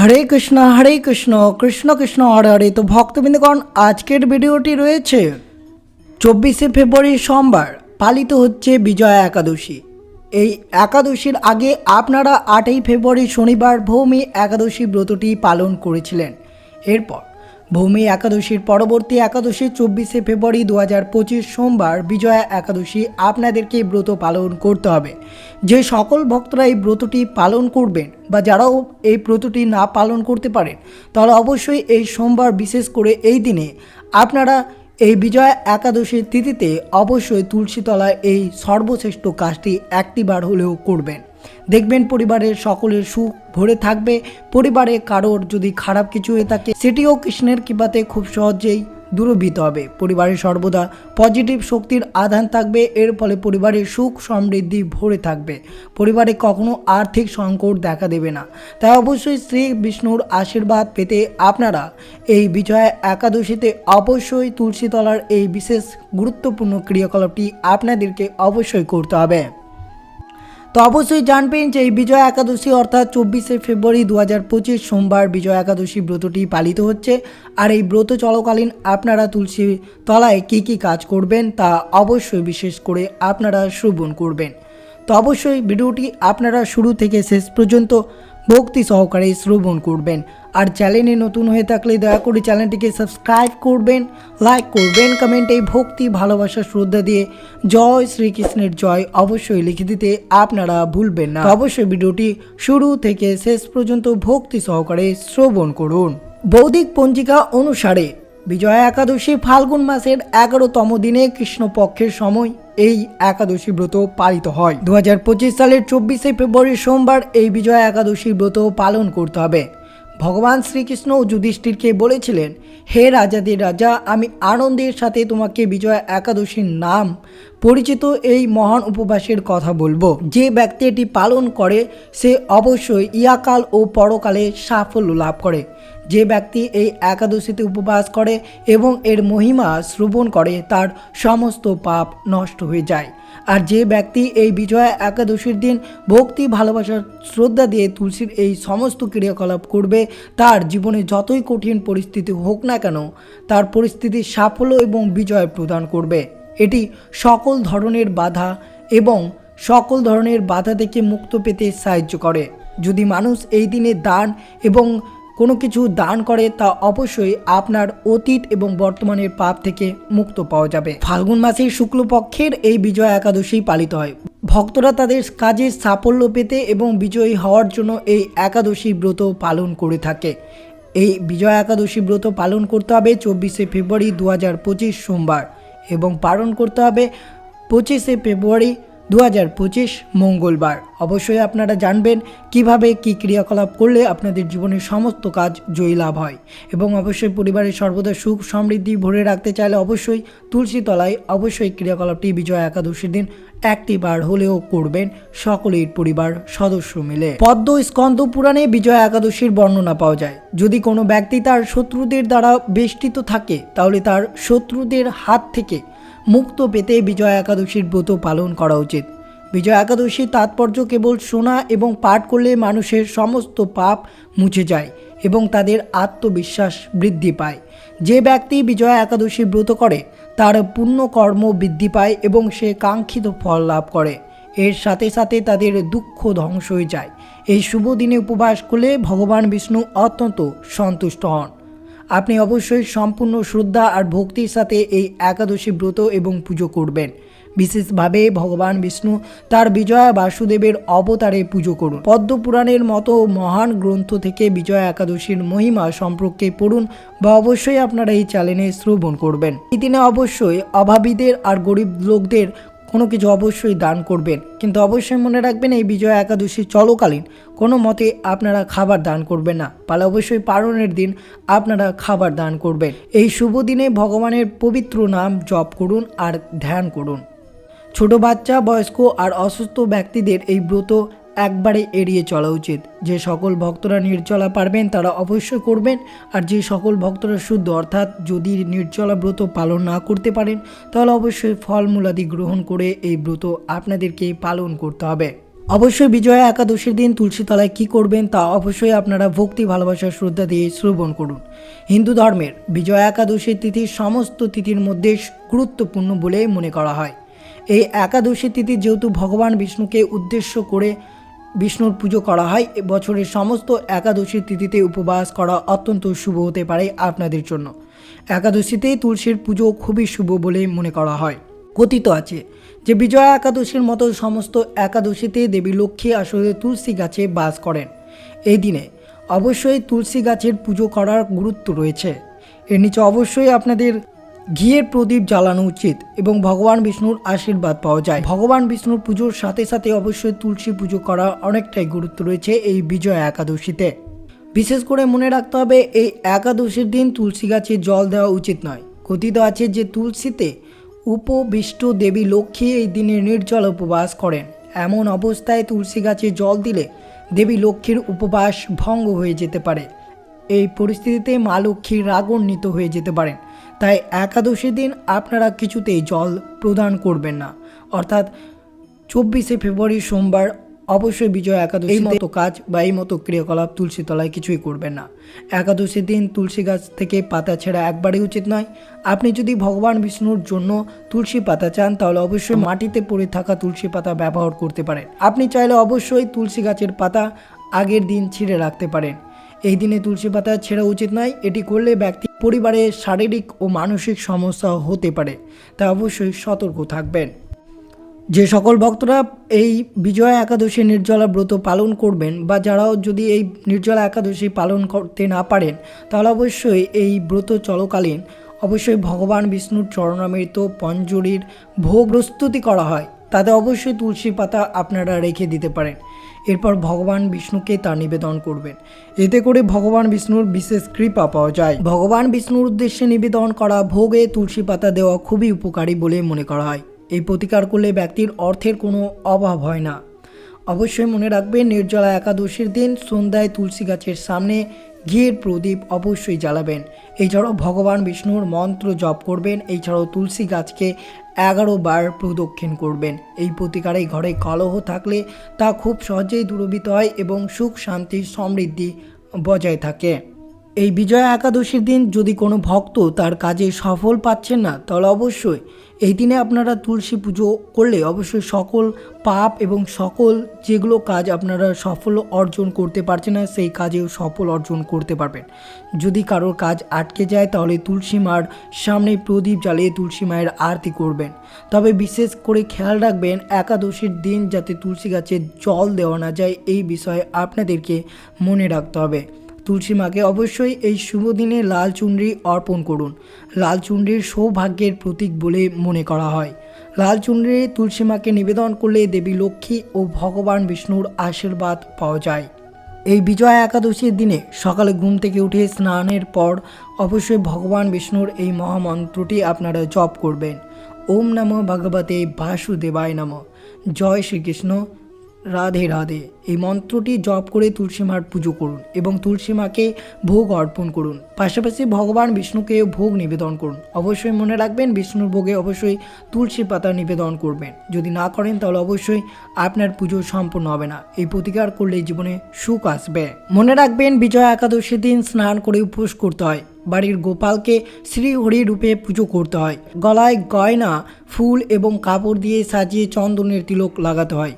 হরে কৃষ্ণ হরে কৃষ্ণ কৃষ্ণ কৃষ্ণ, হরে হরে। তো ভক্তবৃন্দগণ, আজকের ভিডিওটি রয়েছে চব্বিশে ফেব্রুয়ারি সোমবার, পালিত হচ্ছে বিজয়া একাদশী। এই একাদশীর আগে আপনারা আটই ফেব্রুয়ারি শনিবার ভৌমি একাদশী ব্রতটি পালন করেছিলেন। এরপর ভৌমি একাদশীর পরবর্তী একাদশী চব্বিশে ফেব্রুয়ারি দু হাজার পঁচিশ সোমবার বিজয়া একাদশী আপনাদেরকে ব্রত পালন করতে হবে। যে সকল ভক্তরা এই ব্রতটি পালন করবেন বা যারাও এই ব্রতটি না পালন করতে পারেন তাহলে অবশ্যই এই সোমবার বিশেষ করে এই দিনে আপনারা এই বিজয়া একাদশীর তিথিতে অবশ্যই তুলসীতলায় এই সর্বশ্রেষ্ঠ কাজটি একটিবার হলেও করবেন। দেখবেন পরিবারের সকলের সুখ ভরে থাকবে। পরিবারে কারোর যদি খারাপ কিছু হয়ে থাকে, সেটিও কৃষ্ণের কৃপাতে খুব সহজেই দূরভূত হবে। পরিবারে সর্বদা পজিটিভ শক্তির আধান থাকবে, এর ফলে পরিবারের সুখ সমৃদ্ধি ভরে থাকবে। পরিবারে কখনো আর্থিক সংকট দেখা দেবে না। তাই অবশ্যই শ্রী বিষ্ণুর আশীর্বাদ পেতে আপনারা এই বিজয়া একাদশীতে অবশ্যই তুলসীতলার এই বিশেষ গুরুত্বপূর্ণ ক্রিয়াকলাপটি আপনাদেরকে অবশ্যই করতে হবে। তো অবশ্যই জানবেন যে এই বিজয়া একাদশী অর্থাৎ চব্বিশে ফেব্রুয়ারি দু হাজার পঁচিশ সোমবার বিজয়া একাদশী ব্রতটি পালিত হচ্ছে। আর এই ব্রত চলাকালীন আপনারা তুলসী তলায় কী কী কাজ করবেন তা অবশ্যই বিশেষ করে আপনারা শ্রবণ করবেন। তো অবশ্যই ভিডিওটি আপনারা শুরু থেকে শেষ পর্যন্ত ভক্তি সহকারে শ্রবণ করবেন। আর চ্যানেলে নতুন হয়ে থাকলে দয়া করে চ্যানেলটিকে সাবস্ক্রাইব করবেন, লাইক করবেন, কমেন্টে ভক্তি, ভালোবাসা, শ্রদ্ধা দিয়ে জয় শ্রীকৃষ্ণের জয় অবশ্যই লিখে দিতে আপনারা ভুলবেন না। অবশ্যই ভিডিওটি শুরু থেকে শেষ পর্যন্ত ভক্তি সহকারে শ্রবণ করুন। বৌদ্ধিক পঞ্জিকা অনুসারে বিজয়া একাদশী ফাল্গুন মাসের এগারোতম দিনে কৃষ্ণপক্ষের সময় এই একাদশী ব্রত পালিত হয়। দু হাজার পঁচিশ সালের চব্বিশে ফেব্রুয়ারি সোমবার এই বিজয়া একাদশী ব্রত পালন করতে হবে। ভগবান শ্রীকৃষ্ণ যুধিষ্ঠিরকে বলেছিলেন, হে রাজাদের রাজা, আমি আনন্দের সাথে তোমাকে বিজয়া একাদশীর নাম পরিচিত এই মহান উপবাসের কথা বলব। যে ব্যক্তি এটি পালন করে, সে অবশ্যই ইয়াকাল ও পরকালে সাফল্য লাভ করে। যে ব্যক্তি এই একাদশীতে উপবাস করে এবং এর মহিমা শ্রবণ করে, তার সমস্ত পাপ নষ্ট হয়ে যায়। আর যে ব্যক্তি এই বিজয়া একাদশীর দিন ভক্তি ভালোবাসার শ্রদ্ধা দিয়ে তুলসীর এই সমস্ত ক্রিয়াকলাপ করবে, তার জীবনে যতই কঠিন পরিস্থিতি হোক না কেন, তার পরিস্থিতির সাফল্য এবং বিজয় প্রদান করবে। এটি সকল ধরনের বাধা এবং সকল ধরনের বাধা থেকে মুক্ত পেতে সাহায্য করে। যদি মানুষ এই দিনে দান এবং কোনো কিছু দান করে তা অবশ্যই আপনার অতীত এবং বর্তমানের পাপ থেকে মুক্ত পাওয়া যাবে। ফাল্গুন মাসের শুক্লপক্ষের এই বিজয়া একাদশী পালিত হয়। ভক্তরা তাদের কাজে সাফল্য পেতে এবং বিজয়ী হওয়ার জন্য এই একাদশী ব্রত পালন করে থাকে। এই বিজয়া একাদশী ব্রত পালন করতে হবে চব্বিশে ফেব্রুয়ারি দু হাজার পঁচিশ সোমবার এবং পালন করতে হবে পঁচিশে ফেব্রুয়ারি দু হাজার পঁচিশ মঙ্গলবার। অবশ্যই আপনারা জানবেন কীভাবে কি ক্রিয়াকলাপ করলে আপনাদের জীবনের সমস্ত কাজ জয়ী লাভ হয়। এবং অবশ্যই পরিবারের সর্বদা সুখ সমৃদ্ধি ভরে রাখতে চাইলে অবশ্যই তুলসী তলায় অবশ্যই ক্রিয়াকলাপটি বিজয় একাদশীর দিন একটি বার হলেও করবেন সকলের পরিবার সদস্য মিলে। পদ্ম স্কন্দ পুরাণে বিজয় একাদশীর বর্ণনা পাওয়া যায়। যদি কোনো ব্যক্তি তার শত্রুদের দ্বারা বেষ্টিত থাকে, তাহলে তার শত্রুদের হাত থেকে মুক্ত পেতে বিজয়া একাদশীর ব্রত পালন করা উচিত। বিজয়া একাদশীর তাৎপর্য কেবল শোনা এবং পাঠ করলে মানুষের সমস্ত পাপ মুছে যায় এবং তাদের আত্মবিশ্বাস বৃদ্ধি পায়। যে ব্যক্তি বিজয়া একাদশী ব্রত করে, তার পুণ্যকর্ম বৃদ্ধি পায় এবং সে কাঙ্ক্ষিত ফল লাভ করে। এর সাথে সাথে তাদের দুঃখ ধ্বংস হয়ে যায়। এই শুভ দিনে উপবাস করলে ভগবান বিষ্ণু অত্যন্ত সন্তুষ্ট হন। আপনি অবশ্যই সম্পূর্ণ শ্রদ্ধা আর ভক্তির সাথে এই একাদশী ব্রত এবং পুজো করবেন। বিশেষভাবে ভগবান বিষ্ণু তার বিজয়া বাসুদেবের অবতারে পুজো করুন। পদ্ম পুরাণের মতো মহান গ্রন্থ থেকে বিজয়া একাদশীর মহিমা সম্পর্কে পড়ুন বা অবশ্যই আপনারা এই চ্যানেলে শ্রবণ করবেন। এই দিনে অবশ্যই অভাবীদের আর গরিব লোকদের কোনো কিছু অবশ্যই দান করবেন। কিন্তু অবশ্যই মনে রাখবেন, এই বিজয়া একাদশী চলকালীন। কোনো মতে আপনারা খাবার দান করবেন না। পালে অবশ্যই পালনের দিন আপনারা খাবার দান করবেন। এই শুভ দিনে ভগবানের পবিত্র নাম জপ করুন আর ধ্যান করুন। ছোট বাচ্চা, বয়স্ক আর অসুস্থ ব্যক্তিদের এই ব্রত একবারে এড়িয়ে চলা উচিত। যে সকল ভক্তরা নির্জলা পারবেন, তারা অবশ্যই করবেন। আর যে সকল ভক্তরা শুদ্ধ, অর্থাৎ যদি নির্জলা ব্রত পালন না করতে পারেন, তাহলে অবশ্যই ফলমূলাদি গ্রহণ করে এই ব্রত আপনাদেরকে পালন করতে হবে। অবশ্যই বিজয়া একাদশীর দিন তুলসী তলায় কী করবেন, তা অবশ্যই আপনারা ভক্তি, ভালোবাসা, শ্রদ্ধা দিয়ে শ্রবণ করুন। হিন্দু ধর্মের বিজয়া একাদশীর তিথি সমস্ত তিথির মধ্যে গুরুত্বপূর্ণ বলে মনে করা হয়। এই একাদশী তিথি যেহেতু ভগবান বিষ্ণুকে উদ্দেশ্য করে বিষ্ণুর পুজো করা হয়। বছরের সমস্ত একাদশীর তিথিতে উপবাস করা অত্যন্ত শুভ হতে পারে আপনাদের জন্য। একাদশীতে তুলসীর পুজো খুবই শুভ বলে মনে করা হয়। কথিত আছে যে, বিজয়া একাদশীর মতো সমস্ত একাদশীতে দেবী লক্ষ্মী আসলে তুলসী গাছে বাস করেন। এই দিনে অবশ্যই তুলসী গাছের পুজো করার গুরুত্ব রয়েছে। এর নিচে অবশ্যই আপনাদের ঘিয়ের প্রদীপ জ্বালানো উচিত এবং ভগবান বিষ্ণুর আশীর্বাদ পাওয়া যায়। ভগবান বিষ্ণুর পুজোর সাথে সাথে অবশ্যই তুলসী পুজো করা অনেকটাই গুরুত্ব রয়েছে এই বিজয়া একাদশীতে। বিশেষ করে মনে রাখতে হবে, এই একাদশীর দিন তুলসী গাছে জল দেওয়া উচিত নয়। কথিত আছে যে তুলসীতে উপবিষ্ট দেবী লক্ষ্মী এই দিনে নির্জল উপবাস করেন। এমন অবস্থায় তুলসী গাছে জল দিলে দেবী লক্ষ্মীর উপবাস ভঙ্গ হয়ে যেতে পারে। এই পরিস্থিতিতে মা লক্ষ্মী রাগান্বিত হয়ে যেতে পারেন। তাই একাদশীর দিন আপনারা কিছুতেই জল প্রদান করবেন না। অর্থাৎ চব্বিশে ফেব্রুয়ারি সোমবার অবশ্যই বিজয় একাদশী এই মতো কাজ বা এই মতো ক্রিয়াকলাপ তুলসী তলায় কিছুই করবেন না। একাদশীর দিন তুলসী গাছ থেকে পাতা ছেঁড়া একবারই উচিত নয়। আপনি যদি ভগবান বিষ্ণুর জন্য তুলসী পাতা চান তাহলে অবশ্যই মাটিতে পড়ে থাকা তুলসী পাতা ব্যবহার করতে পারেন। আপনি চাইলে অবশ্যই তুলসী গাছের পাতা আগের দিন ছিঁড়ে রাখতে পারেন। এই দিনে তুলসী পাতা ছেঁড়া উচিত নয়, এটি করলে ব্যক্তি পরিবারে শারীরিক ও মানসিক সমস্যা হতে পারে, তা অবশ্যই সতর্ক থাকবেন। যে সকল ভক্তরা এই বিজয়া একাদশী নির্জলা ব্রত পালন করবেন বা যারাও যদি এই নির্জলা একাদশী পালন করতে না পারেন, তাহলে অবশ্যই এই ব্রত চলকালীন অবশ্যই ভগবান বিষ্ণুর চরণামৃত, পঞ্জরির ভোগ প্রস্তুতি করা হয়। তাতে অবশ্যই তুলসী পাতা আপনারা রেখে দিতে পারেন। এরপর ভগবান বিষ্ণুকে তা নিবেদন করবেন। এতে করে ভগবান বিষ্ণুর বিশেষ কৃপা পাওয়া যায়। ভগবান বিষ্ণুর উদ্দেশ্যে নিবেদন করা ভোগে তুলসী পাতা দেওয়া খুবই উপকারী বলে মনে করা হয়। এই প্রতিকার করলে ব্যক্তির অর্থের কোনো অভাব হয় না। অবশ্যই মনে রাখবেন, নির্জলা একাদশীর দিন সন্ধ্যায় তুলসী গাছের সামনে ঘিয়ের প্রদীপ অবশ্যই জ্বালাবেন। এছাড়াও ভগবান বিষ্ণুর মন্ত্র জপ করবেন। এছাড়াও তুলসী গাছকে এগারো বার প্রদক্ষিণ করবেন। এই প্রতিকারে ঘরে কলহ থাকলে তা খুব সহজেই দূরবিত হয় এবং সুখ, শান্তি, সমৃদ্ধি বজায় থাকে। এই বিজয়া একাদশীর দিন যদি কোনো ভক্ত তার কাজে সফল পাচ্ছেন না, তাহলে অবশ্যই এই দিনে আপনারা তুলসী পুজো করলে অবশ্যই সকল পাপ এবং সকল যেগুলো কাজ আপনারা সফল অর্জন করতে পারছেন না, সেই কাজেও সফল অর্জন করতে পারবেন। যদি কারোর কাজ আটকে যায়, তাহলে তুলসী মার সামনে প্রদীপ জ্বালিয়ে তুলসী মায়ের আরতি করবেন। তবে বিশেষ করে খেয়াল রাখবেন, একাদশীর দিন যাতে তুলসী গাছে জল দেওয়া না যায়, এই বিষয়ে আপনাদেরকে মনে রাখতে হবে। তুলসী মাকে অবশ্যই এই শুভ দিনে লাল চুনরি অর্পণ করুন। লাল চুনরির সৌভাগ্যের প্রতীক বলে মনে করা হয়। লাল চুনরি তুলসী মাকে নিবেদন করলে দেবী লক্ষ্মী ও ভগবান বিষ্ণুর আশীর্বাদ পাওয়া যায়। এই বিজয়া একাদশীর দিনে সকালে ঘুম থেকে উঠে স্নানের পর অবশ্যই ভগবান বিষ্ণুর এই মহামন্ত্রটি আপনারা জপ করবেন। ওম নমঃ ভগবতে বাসুদেবায় নমঃ। জয় শ্রীকৃষ্ণ। রাধে রাধে। এই মন্ত্রটি জপ করে তুলসী মার পুজো করুন এবং তুলসী মাকে ভোগ অর্পণ করুন। পাশাপাশি ভগবান বিষ্ণুকে ভোগ নিবেদন করুন। অবশ্যই মনে রাখবেন বিষ্ণুর ভোগে অবশ্যই তুলসী পাতা নিবেদন করবেন। যদি না করেন তাহলে অবশ্যই আপনার পুজো সম্পূর্ণ হবে না। এই প্রতিকার করলে জীবনে সুখ আসবে। মনে রাখবেন বিজয়া একাদশীর দিন স্নান করে উপোস করতে হয়। বাড়ির গোপালকে শ্রীহরি রূপে পুজো করতে হয়। গলায় গয়না, ফুল এবং কাপড় দিয়ে সাজিয়ে চন্দনের তিলক লাগাতে হয়।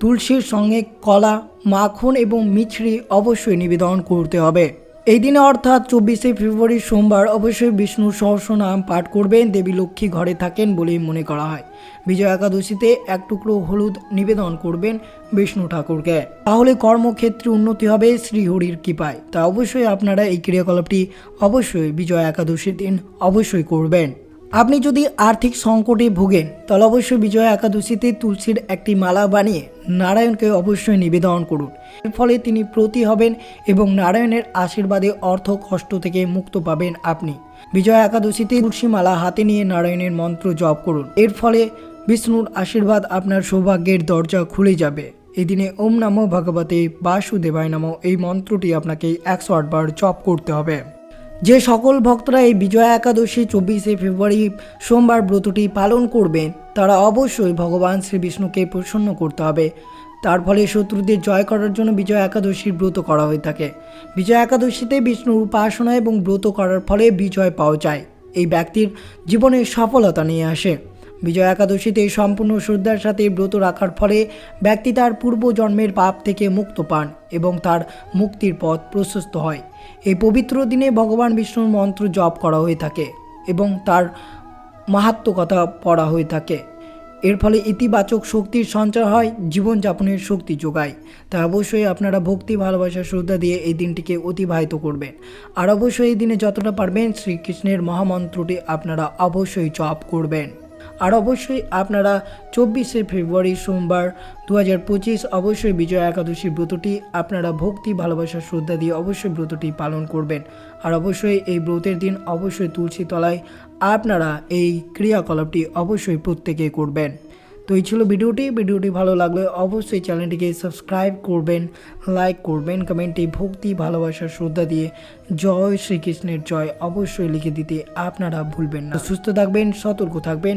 তুলসীর সঙ্গে কলা, মাখন এবং মিছরি অবশ্যই নিবেদন করতে হবে। এই দিনে অর্থাৎ চব্বিশে ফেব্রুয়ারি সোমবার অবশ্যই বিষ্ণুর সহস্র নাম পাঠ করবেন, দেবী লক্ষ্মী ঘরে থাকেন বলেই মনে করা হয়। বিজয় একাদশীতে এক টুকরো হলুদ নিবেদন করবেন বিষ্ণু ঠাকুরকে। তাহলে কর্মক্ষেত্রে উন্নতি হবে শ্রীহরির কৃপায়। তা অবশ্যই আপনারা এই ক্রিয়াকলাপটি অবশ্যই বিজয় একাদশীর দিন অবশ্যই করবেন। আপনি যদি আর্থিক সংকটে ভোগেন, তাহলে অবশ্যই বিজয়া একাদশীতে তুলসীর একটি মালা বানিয়ে নারায়ণকে অবশ্যই নিবেদন করুন। এর ফলে তিনি প্রতি হবেন এবং নারায়ণের আশীর্বাদে অর্থ কষ্ট থেকে মুক্ত পাবেন আপনি। বিজয়া একাদশীতে তুলসী মালা হাতে নিয়ে নারায়ণের মন্ত্র জপ করুন। এর ফলে বিষ্ণুর আশীর্বাদ আপনার সৌভাগ্যের দরজা খুলে যাবে। এই দিনে ওম নমো ভগবতে বাসুদেবায় নমো। এই মন্ত্রটি আপনাকে একশো আটবার জপ করতে হবে। যে সকল ভক্তরা এই বিজয়া একাদশী চব্বিশে ফেব্রুয়ারি সোমবার ব্রতটি পালন করবেন, তারা অবশ্যই ভগবান শ্রী বিষ্ণুকে প্রসন্ন করতে হবে। তার ফলে শত্রুদের জয় করার জন্য বিজয় একাদশীর ব্রত করা হয়ে থাকে। বিজয় একাদশীতে বিষ্ণুর উপাসনা এবং ব্রত করার ফলে বিজয় পাওয়া যায়। এই ব্যক্তির জীবনে সফলতা নিয়ে আসে। বিজয় একাদশীতে সম্পূর্ণ শ্রদ্ধার সাথে ব্রত রাখার ফলে ব্যক্তি তার পূর্ব জন্মের পাপ থেকে মুক্ত পান এবং তার মুক্তির পথ প্রশস্ত হয়। এই পবিত্র দিনে ভগবান বিষ্ণুর মন্ত্র জপ করা হয়ে থাকে এবং তার মাহাত্ম কথা পড়া হয়ে থাকে। এর ফলে ইতিবাচক শক্তির সঞ্চার হয়, জীবনযাপনের শক্তি যোগায়। তাই অবশ্যই আপনারা ভক্তি, ভালোবাসা, শ্রদ্ধা দিয়ে এই দিনটিকে অতিবাহিত করবেন। আর অবশ্যই এই দিনে যতটা পারবেন শ্রীকৃষ্ণের মহামন্ত্রটি আপনারা অবশ্যই জপ করবেন। আর অবশ্যই আপনারা চব্বিশে ফেব্রুয়ারি সোমবার দু হাজার পঁচিশ অবশ্যই বিজয়া একাদশী ব্রতটি আপনারা ভক্তি, ভালোবাসা, শ্রদ্ধা দিয়ে অবশ্যই ব্রতটি পালন করবেন। আর অবশ্যই এই ব্রতের দিন অবশ্যই তুলসী তলায় আপনারা এই ক্রিয়াকলাপটি অবশ্যই প্রত্যেকে করবেন। তো এই ছিল ভিডিওটি। ভিডিওটি ভালো লাগলে অবশ্যই চ্যানেলটিকে সাবস্ক্রাইব করবেন, লাইক করবেন, কমেন্টে ভক্তি, ভালোবাসা, শ্রদ্ধা দিয়ে জয় শ্রীকৃষ্ণের জয় অবশ্যই লিখে দিতে আপনারা ভুলবেন না। সুস্থ থাকবেন, সতর্ক থাকবেন।